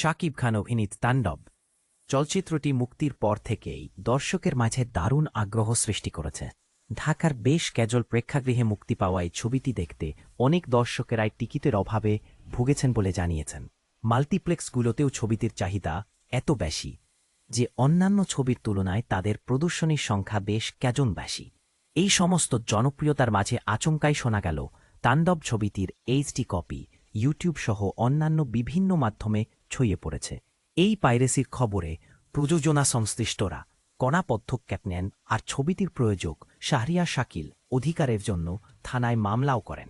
শাকিব খান অভিনীত তাণ্ডব চলচ্চিত্রটি মুক্তির পর থেকেই দর্শকের মাঝে দারুণ আগ্রহ সৃষ্টি করেছে। ঢাকার বেশ ক্যাজল প্রেক্ষাগৃহে মুক্তি পাওয়া এই ছবিটি দেখতে অনেক দর্শকেরাই টিকিটের অভাবে ভুগেছেন বলে জানিয়েছেন। মাল্টিপ্লেক্সগুলোতেও ছবিটির চাহিদা এত বেশি যে অন্যান্য ছবির তুলনায় তাদের প্রদর্শনীর সংখ্যা বেশ ক্যাজন বেশি। এই সমস্ত জনপ্রিয়তার মাঝে আচমকাই শোনা গেল তাণ্ডব ছবিটির এইচডি কপি, ইউটিউব সহ অন্যান্য বিভিন্ন মাধ্যমে ছড়িয়ে পড়েছে। এই পাইরেসির খবরে প্রযোজনা সংশ্লিষ্টরা কণা পদক্ষেপ নেন আর ছবিটির প্রয়োজক শাহরিয়া শাকিল অধিকারের জন্য থানায় মামলাও করেন।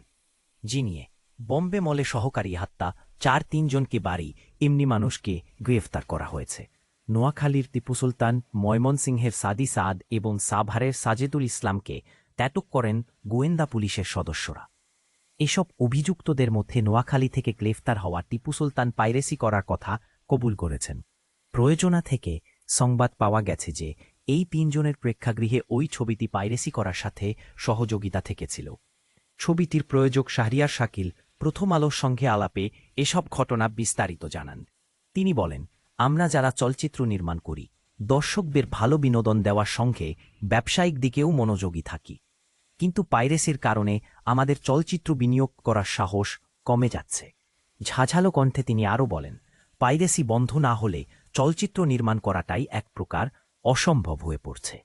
জিনিয়ে বম্বে মলে সহকারী হত্যা চার তিনজনকে বাড়ি এমনি মানুষকে গ্রেফতার করা হয়েছে। নোয়াখালীর টিপু সুলতান ময়মনসিংহের সাদি সাদ এবং সাভারের সাজেদুল ইসলামকে ত্যাটক করেন গোয়েন্দা পুলিশের সদস্যরা। এসব অভিযুক্তদের মধ্যে নোয়াখালী থেকে গ্রেফতার হওয়া টিপু সুলতান পাইরেসি করার কথা কবুল করেছেন। প্রয়োজনা থেকে সংবাদ পাওয়া গেছে যে, এই তিনজনের প্রেক্ষাগৃহে ওই ছবিটি পাইরেসি করার সাথে সহযোগিতা থেকেছিল। ছবিটির প্রয়োজক শাহরিয়ার শাকিল প্রথম আলোর সঙ্গে আলাপে এসব ঘটনা বিস্তারিত জানান। তিনি বলেন, আমরা যারা চলচ্চিত্র নির্মাণ করি, দর্শকদের ভালো বিনোদন দেওয়ার সঙ্গে ব্যবসায়িক দিকেও মনোযোগী থাকি। কিন্তু পাইরেসির কারণে আমাদের চলচ্চিত্র বিনিয়োগ করার সাহস কমে যাচ্ছে। ঝাঝালো কণ্ঠে তিনি আরও বলেন, পাইরেসি বন্ধ না হলে চলচ্চিত্র নির্মাণ করাটাই এক প্রকার অসম্ভব হয়ে পড়ছে।